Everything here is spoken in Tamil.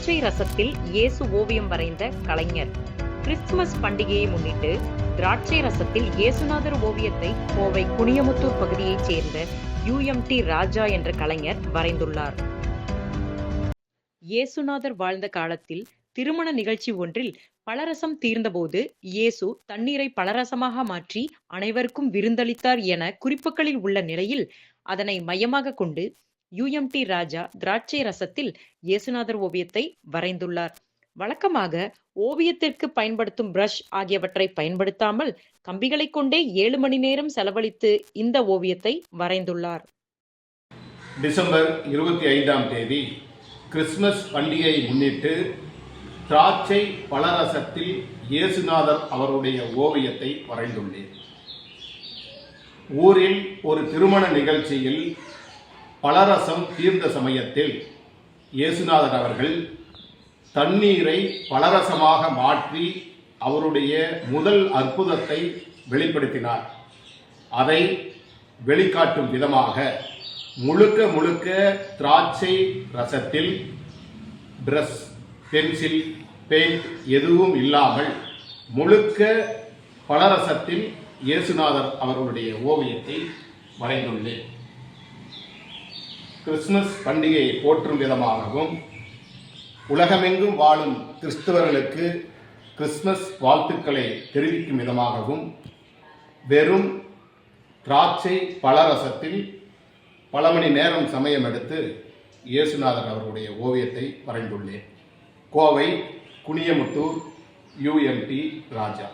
ரசத்தில் இயேசு ஓவியம் வரைந்த கலைஞர். கிறிஸ்துமஸ் பண்டிகையை முன்னிட்டு திராட்சை ரசத்தில் இயேசுநாதர் ஓவியத்தை கோவை குனியமுத்தூர் பகுதியைச் சேர்ந்த யுஎம்டி ராஜா என்ற கலைஞர் வரைந்துள்ளார். இயேசுநாதர் வாழ்ந்த காலத்தில் திருமண நிகழ்ச்சி ஒன்றில் பலரசம் தீர்ந்தபோது இயேசு தண்ணீரை பலரசமாக மாற்றி அனைவருக்கும் விருந்தளித்தார் என குறிப்புகளில் உள்ள நிலையில் அதனை மையமாக கொண்டு யுஎம்டி ராஜா திராட்சை ரசத்தில் இயேசுநாதர் ஓவியத்தை வரைந்துள்ளார். வழக்கமாக ஓவியத்திற்கு பயன்படுத்தும் பிரஷ் ஆகியவற்றை பயன்படுத்தாமல் கம்பிகளை கொண்டே ஏழு மணி நேரம் செலவழித்து இந்த ஓவியத்தை வரைந்துள்ளார். டிசம்பர் இருபத்தி ஐந்தாம் தேதி கிறிஸ்துமஸ் பண்டிகையை முன்னிட்டு திராட்சை பலரசத்தில் இயேசுநாதர் அவருடைய ஓவியத்தை வரைந்துள்ளேன். ஊரில் ஒரு திருமண நிகழ்ச்சியில் பலரசம் தீர்ந்த சமயத்தில் இயேசுநாதர் அவர்கள் தண்ணீரை பலரசமாக மாற்றி அவருடைய முதல் அற்புதத்தை வெளிப்படுத்தினார். அதை வெளிக்காட்டும் விதமாக முழுக்க முழுக்க திராட்சை ரசத்தில் பிரஷ் பென்சில் பெயிண்ட் எதுவும் இல்லாமல் முழுக்க பலரசத்தில் இயேசுநாதர் அவர்களுடைய ஓவியத்தை வரைந்துள்ளேன். கிறிஸ்துமஸ் பண்டிகையை போற்றும் விதமாகவும் உலகமெங்கும் வாழும் கிறிஸ்தவர்களுக்கு கிறிஸ்துமஸ் வாழ்த்துக்களை தெரிவிக்கும் விதமாகவும் வெறும் திராட்சை பலரசத்தில் பல மணி நேரம் சமயம் எடுத்து இயேசுநாதர் அவர்களுடைய ஓவியத்தை வரைந்துள்ளேன். கோவை குனியமுத்தூர் யூஎம்டி ராஜா.